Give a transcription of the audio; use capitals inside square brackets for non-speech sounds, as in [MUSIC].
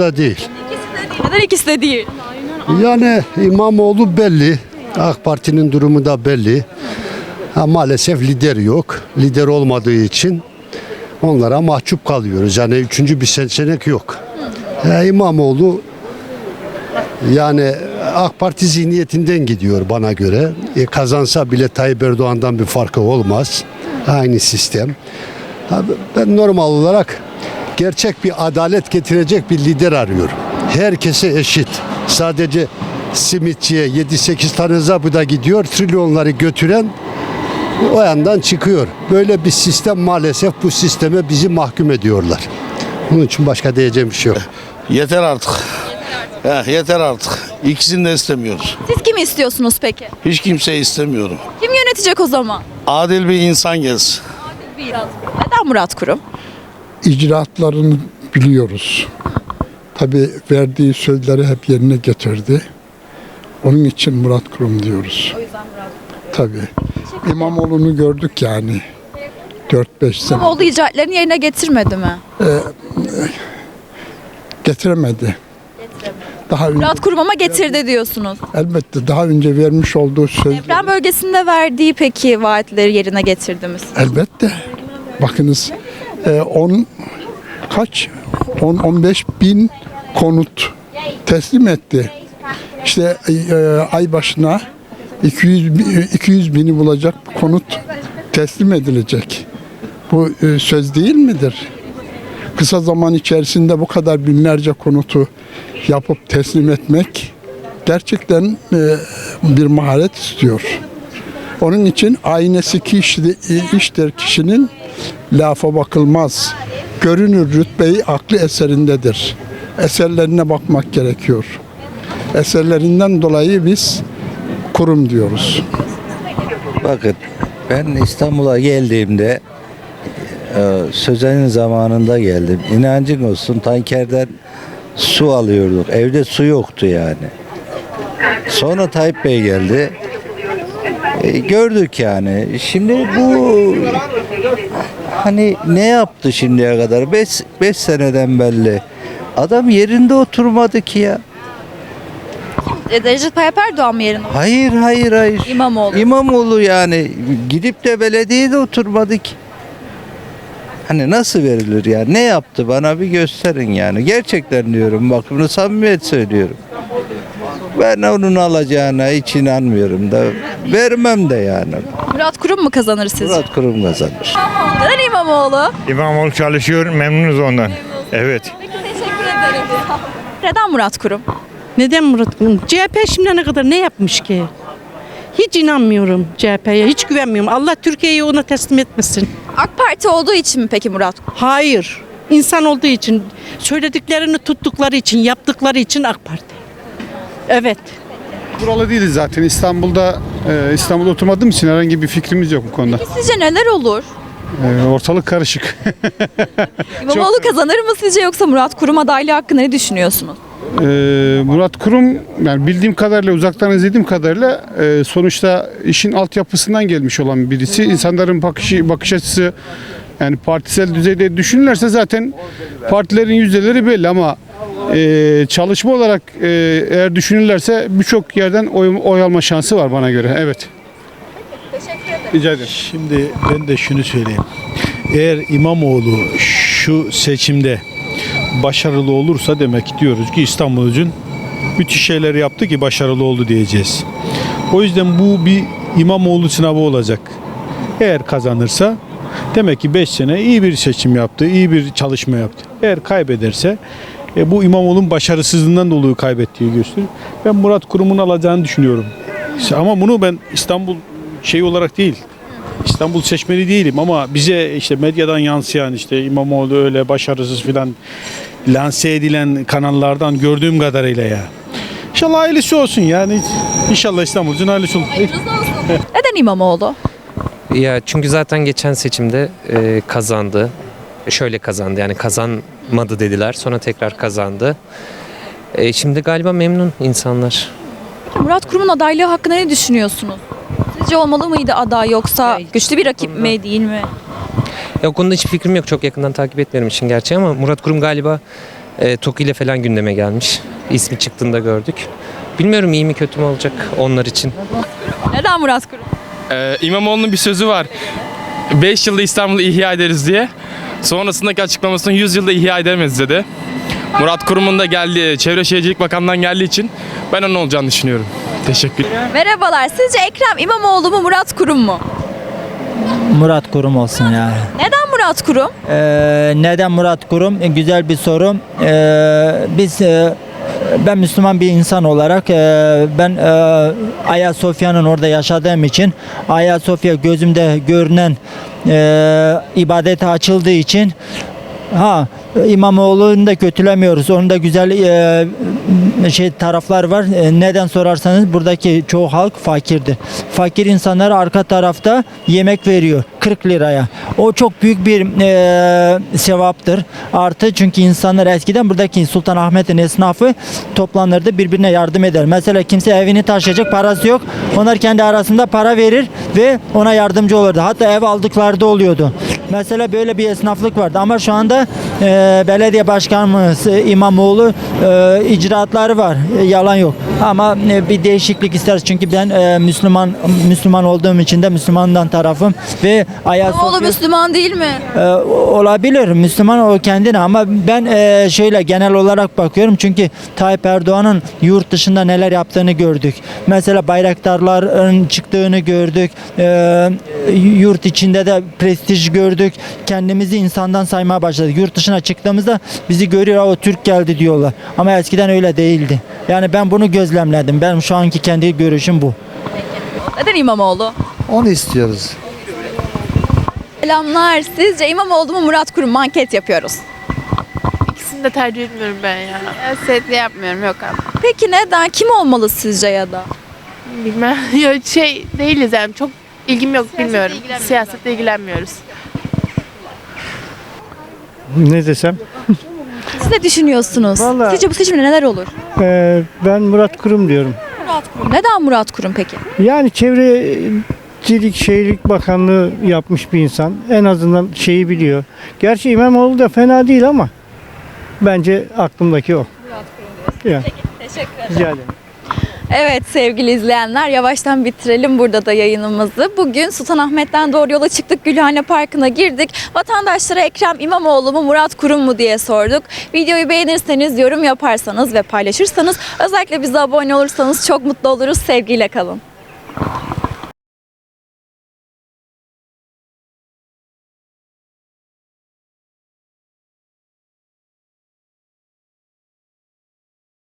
da değil. Neden ikisi de değil? Yani İmamoğlu belli. AK Parti'nin durumu da belli. Ha, maalesef lider yok. Lider olmadığı için onlara mahcup kalıyoruz. Yani üçüncü bir seçenek yok. Ya İmamoğlu yani AK Parti zihniyetinden gidiyor bana göre. E, kazansa bile Tayyip Erdoğan'dan bir farkı olmaz. Aynı sistem. Ha, Ben normal olarak gerçek bir adalet getirecek bir lider arıyorum. Herkese eşit. Sadece simitçiye 7-8 tane zabıda gidiyor. Trilyonları götüren o yandan çıkıyor. Böyle bir sistem maalesef bu sisteme bizi mahkum ediyorlar. Bunun için başka diyeceğim bir şey yok. Yeter artık. Heh, yeter artık. İkisini de istemiyoruz. Siz kimi istiyorsunuz peki? Hiç kimseyi istemiyorum. Kim yönetecek o zaman? Adil bir insan gelsin. Neden Murat Kurum? İcraatlarını biliyoruz. Tabi verdiği sözleri hep yerine getirdi. Onun için Murat Kurum diyoruz. O yüzden Murat Tabi. İmamoğlu'nu gördük yani. 4-5 sene İmamoğlu icraatlerini yerine getirmedi mi? getiremedi. Daha önce, Murat Kurum ama getirdi diyorsunuz. elbette daha önce vermiş olduğu söz Deprem bölgesinde verdiği peki vaatleri yerine getirdi mi? elbette. Bakınız 10 kaç 10 15 bin konut teslim etti. İşte e, ay başına 200 bi- 200 bini bulacak konut teslim edilecek. Bu e, söz değil midir? Kısa zaman içerisinde bu kadar binlerce konutu yapıp teslim etmek gerçekten e, bir maharet istiyor. Onun için aynesi ki iştir kişinin lafa bakılmaz. Görünür rütbeyi aklı eserindedir. Eserlerine bakmak gerekiyor. Eserlerinden dolayı biz kurum diyoruz. Bakın ben İstanbul'a geldiğimde e, Sözen'in zamanında geldim. İnancın olsun tankerden su alıyorduk. Evde su yoktu yani. Sonra Tayyip Bey geldi. E, gördük yani. Şimdi bu hani ne yaptı şimdiye kadar? 5 seneden belli. Adam yerinde oturmadı ki ya. E, Recep Tayyip Erdoğan mı yerine? Hayır hayır hayır. İmamoğlu. İmamoğlu yani gidip de belediyede oturmadı ki. Hani nasıl verilir ya? Ne yaptı bana bir gösterin yani. Gerçekten diyorum bak bunu samimiyet söylüyorum. Ben onun alacağına hiç inanmıyorum da vermem de yani. Murat Kurum mu kazanır sizce? Murat Kurum kazanır. Neden İmamoğlu? İmamoğlu çalışıyor, memnunuz ondan. Evet. Teşekkür ederim. Neden Murat Kurum? Neden Murat Kurum? CHP şimdiye kadar ne yapmış ki? Hiç inanmıyorum CHP'ye, hiç güvenmiyorum. Allah Türkiye'yi ona teslim etmesin. AK Parti olduğu için mi peki Murat? Hayır. İnsan olduğu için, söylediklerini tuttukları için, yaptıkları için AK Parti. Evet. Buralı değiliz zaten. İstanbul'da e, İstanbul'da oturmadığım için herhangi bir fikrimiz yok bu konuda. Sizce neler olur? E, ortalık karışık. [LAUGHS] İmamoğlu kazanır mı sizce yoksa Murat Kurum adaylığı hakkında ne düşünüyorsunuz? E, Murat Kurum yani bildiğim kadarıyla uzaktan izlediğim kadarıyla e, sonuçta işin altyapısından gelmiş olan birisi. İnsanların bakışı, bakış açısı yani partisel düzeyde düşünürlerse zaten partilerin yüzdeleri belli ama e, çalışma olarak e, eğer düşünürlerse birçok yerden oy, oy alma şansı var bana göre. Evet. Rica ederim. Şimdi ben de şunu söyleyeyim. Eğer İmamoğlu şu seçimde başarılı olursa demek diyoruz ki İstanbul için müthiş şeyler yaptı ki başarılı oldu diyeceğiz. O yüzden bu bir İmamoğlu sınavı olacak. Eğer kazanırsa demek ki 5 sene iyi bir seçim yaptı, iyi bir çalışma yaptı. Eğer kaybederse e, bu İmamoğlu'nun başarısızlığından dolayı kaybettiği gösterir. Ben Murat Kurum'un alacağını düşünüyorum. Ama bunu ben İstanbul şey olarak değil, İstanbul seçmeni değilim ama bize işte medyadan yansıyan işte İmamoğlu öyle başarısız filan lanse edilen kanallardan gördüğüm kadarıyla ya. İnşallah ailesi olsun yani. İnşallah İstanbul'un ailesi olur. [LAUGHS] Neden İmamoğlu? Ya çünkü zaten geçen seçimde e, kazandı. Şöyle kazandı yani kazanmadı dediler sonra tekrar kazandı. E, şimdi galiba memnun insanlar. Murat Kurum'un adaylığı hakkında ne düşünüyorsunuz? Sizce olmalı mıydı aday yoksa güçlü bir rakip mi değil mi? Ya o konuda hiçbir fikrim yok çok yakından takip etmiyorum için gerçi ama Murat Kurum galiba E, TOKİ ile falan gündeme gelmiş. İsmi çıktığında gördük. Bilmiyorum iyi mi kötü mü olacak onlar için. Neden Murat Kurum? Ee, İmamoğlu'nun bir sözü var. 5 yılda İstanbul'u ihya ederiz diye. Sonrasındaki açıklamasını 100 yılda ihya edemeyiz dedi. Murat Kurum'un da geldiği, Çevre Şehircilik Bakanlığı'ndan geldiği için ben onun olacağını düşünüyorum. Teşekkür Merhabalar. Sizce Ekrem İmamoğlu mu Murat Kurum mu? Murat Kurum olsun ya. Neden Murat Kurum? Ee, neden Murat Kurum? E, güzel bir soru. Ee, biz e, ben Müslüman bir insan olarak e, ben e, Ayasofya'nın orada yaşadığım için Ayasofya gözümde görünen e, ibadete açıldığı için Ha İmamoğlu'nu da kötülemiyoruz. Onun da güzel e, şey taraflar var. E, neden sorarsanız buradaki çoğu halk fakirdir. Fakir insanlar arka tarafta yemek veriyor 40 liraya. O çok büyük bir e, sevaptır. Artı çünkü insanlar eskiden buradaki Sultanahmet'in esnafı toplanırdı birbirine yardım eder. Mesela kimse evini taşıyacak parası yok. Onlar kendi arasında para verir ve ona yardımcı olurdu. Hatta ev aldıkları da oluyordu. Mesela böyle bir esnaflık vardı ama şu anda e, belediye başkanımız e, İmamoğlu e, icraatları var. E, yalan yok. Ama e, bir değişiklik isteriz çünkü ben e, Müslüman Müslüman olduğum için de Müslümandan tarafım ve Ayasofya Müslüman değil mi? e, olabilir Müslüman o kendine ama ben e, şöyle genel olarak bakıyorum çünkü Tayyip Erdoğan'ın yurt dışında neler yaptığını gördük. Mesela bayraktarların çıktığını gördük. E, yurt içinde de prestij gördük. Kendimizi insandan saymaya başladık. Yurt dışına çıktığımızda bizi görüyor o Türk geldi diyorlar. Ama eskiden öyle değildi. Yani ben bunu gözlemledim. Ben şu anki kendi görüşüm bu. Neden İmamoğlu? Onu istiyoruz. Selamlar. Sizce İmamoğlu mu Murat Kurum mu? Anket yapıyoruz. İkisini de tercih etmiyorum ben ya. Siyasetle yapmıyorum yok abi. Peki neden? Kim olmalı sizce ya da? Bilmem. [LAUGHS] ya şey değiliz yani çok ilgim yok bilmiyorum. Siyasetle ilgilenmiyoruz. Ne desem? [LAUGHS] Siz ne düşünüyorsunuz? Vallahi- Sizce bu seçimde neler olur? Ee, ben Murat Kurum diyorum. Murat Kurum. Neden Murat Kurum peki? Yani Çevrecilik Şehirlik Bakanlığı yapmış bir insan. En azından şeyi biliyor. Gerçi İmamoğlu da fena değil ama bence aklımdaki o. Ya, Teşekkür rica ederim. Evet sevgili izleyenler yavaştan bitirelim burada da yayınımızı. Bugün Sultanahmet'ten doğru yola çıktık. Gülhane Parkı'na girdik. Vatandaşlara Ekrem İmamoğlu mu Murat Kurum mu diye sorduk. Videoyu beğenirseniz, yorum yaparsanız ve paylaşırsanız özellikle bize abone olursanız çok mutlu oluruz. Sevgiyle kalın.